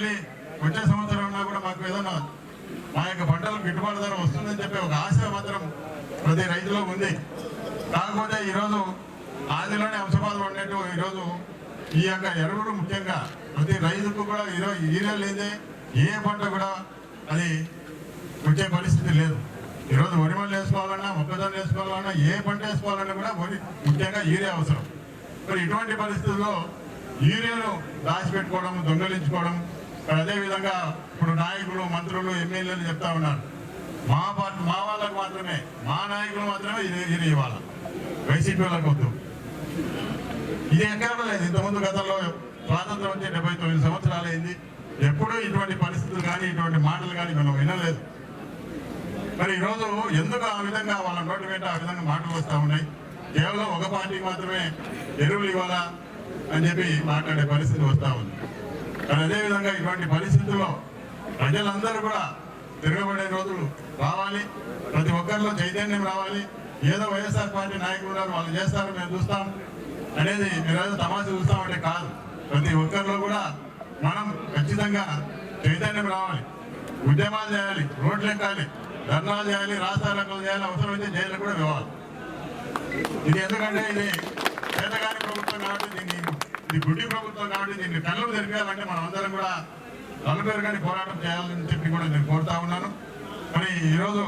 మళ్ళీ వచ్చే సంవత్సరం ఉన్నా కూడా మాకు ఏదైనా మా యొక్క పంటలకు గిట్టుబాటు ధర వస్తుందని చెప్పి ఒక ఆశ మాత్రం ప్రతి రైతులో ఉంది. కాకపోతే ఈరోజు ఆదిలోనే అంశపాదం ఉండేట్టు ఈరోజు ఈ యొక్క ఎరువులు ముఖ్యంగా ప్రతి రైతుకు కూడా ఈరోజు ఈరే లేదే ఏ పంట కూడా అది వచ్చే పరిస్థితి లేదు. ఈరోజు వరి మళ్ళీ వేసుకోవాలన్నా మొక్కజొన్న వేసుకోవాలన్నా ఏ పంట వేసుకోవాలన్నా కూడా వరి ముఖ్యంగా యూరియా అవసరం. మరి ఇటువంటి పరిస్థితుల్లో యూరియాను దాచిపెట్టుకోవడం దొంగలించుకోవడం మరి అదేవిధంగా ఇప్పుడు నాయకులు మంత్రులు ఎమ్మెల్యేలు చెప్తా ఉన్నారు. మా పార్టీ మా వాళ్ళకు మాత్రమే మా నాయకులు మాత్రమే ఇది ఇది ఇవ్వాలి. వైసీపీ వాళ్ళకు వద్దు. ఇది ఎక్కడ లేదు. ఇంతకుముందు గతంలో స్వాతంత్రం వచ్చే డెబ్బై తొమ్మిది సంవత్సరాలు అయింది. ఎప్పుడూ ఇటువంటి పరిస్థితులు కానీ ఇటువంటి మాటలు కానీ మనం వినలేదు. మరి ఈరోజు ఎందుకు ఆ విధంగా వాళ్ళ నోటి వెంట ఆ విధంగా మాటలు వస్తూ ఉన్నాయి? కేవలం ఒక పార్టీకి మాత్రమే ఎరువులు ఇవ్వాలా అని చెప్పి మాట్లాడే పరిస్థితి వస్తూ ఉంది. కానీ అదేవిధంగా ఇటువంటి పరిస్థితుల్లో ప్రజలందరూ కూడా తిరగబడే రోజులు రావాలి. ప్రతి ఒక్కరిలో చైతన్యం రావాలి. ఏదో వైఎస్ఆర్ పార్టీ నాయకులు ఉన్నారు వాళ్ళు చేస్తారు మేము చూస్తాం అనేది మీరు ఏదో చూస్తామంటే కాదు. ప్రతి ఒక్కరిలో కూడా మనం ఖచ్చితంగా చైతన్యం రావాలి. ఉద్యమాలు చేయాలి రోడ్లు ఎక్కాలి ధర్నాలు చేయాలి రాస్తారోకలు చేయాలి అవసరమైతే జైలు కూడా ఇవ్వాలి ఇది ఎందుకంటే ఇది ఇది గుడ్డి ప్రభుత్వం కాబట్టి దీన్ని కళ్ళు తెరిపేయాలంటే మనం అందరం కూడా నలుగురు కానీ పోరాటం చేయాలని చెప్పి కూడా నేను కోరుతా ఉన్నాను. మరి ఈరోజు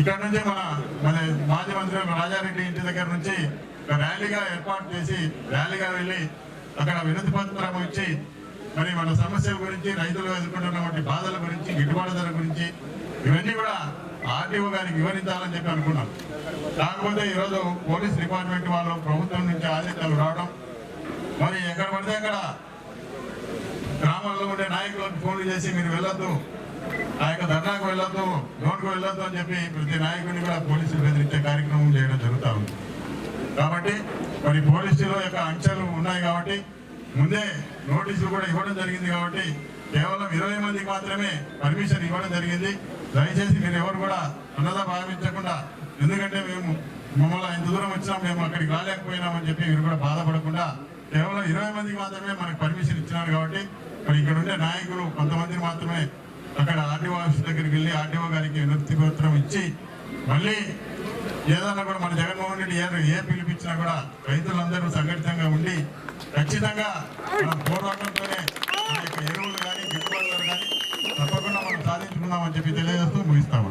ఇక్కడ నుంచి మన మన మాజీ మంత్రి రాజారెడ్డి ఇంటి దగ్గర నుంచి ఒక ర్యాలీగా ఏర్పాటు చేసి ర్యాలీగా వెళ్ళి అక్కడ వినతి పత్రం ఇచ్చి మరి మన సమస్యల గురించి రైతులు ఎదుర్కొంటున్నటువంటి బాధల గురించి గిట్టుబాటు ధర గురించి ఇవన్నీ కూడా ఆర్టీఓ గారికి వివరించాలని చెప్పి అనుకున్నాం కాకపోతే ఈరోజు పోలీస్ డిపార్ట్మెంట్ వాళ్ళు ప్రభుత్వం నుంచి ఆదేశాలు రావడం మరి ఎక్కడ పడితే అక్కడ గ్రామాల్లో ఉండే నాయకులకు ఫోన్లు చేసి మీరు వెళ్ళొద్దు. ఆ యొక్క ధర్నాకు వెళ్ళొద్దు నోటుకు వెళ్ళొద్దు అని చెప్పి ప్రతి నాయకుడిని కూడా పోలీసులు బెదిరించే కార్యక్రమం చేయడం జరుగుతూ ఉంది. కాబట్టి మరి పోలీసుల యొక్క అంచెలు ఉన్నాయి కాబట్టి ముందే నోటీసులు కూడా ఇవ్వడం జరిగింది కాబట్టి కేవలం ఇరవై మందికి మాత్రమే పర్మిషన్ ఇవ్వడం జరిగింది. దయచేసి మీరు ఎవరు కూడా అన్నదా భావించకుండా ఎందుకంటే మేము మమ్మల్ని ఇంత దూరం వచ్చినాం మేము అక్కడికి రాలేకపోయినామని చెప్పి మీరు కూడా బాధపడకుండా కేవలం ఇరవై మందికి మాత్రమే మనకు పర్మిషన్ ఇచ్చినారు కాబట్టి మరి ఇక్కడ ఉండే నాయకులు కొంతమందికి మాత్రమే అక్కడ ఆర్డీఓ ఆఫీస్ దగ్గరికి వెళ్ళి ఆర్డీఓ గారికి వినతి పత్రం ఇచ్చి మళ్ళీ ఏదన్నా కూడా మన జగన్మోహన్ రెడ్డి ఏ ఏ పిలిపించినా కూడా రైతులందరూ సంఘటితంగా ఉండి ఖచ్చితంగా మన పోరాటంతోనే మన యొక్క ఎరువులు కానీ గిట్టుబాటు ధర కానీ తప్పకుండా మనం సాధించుకుందామని చెప్పి తెలియజేస్తూ ముగిస్తాము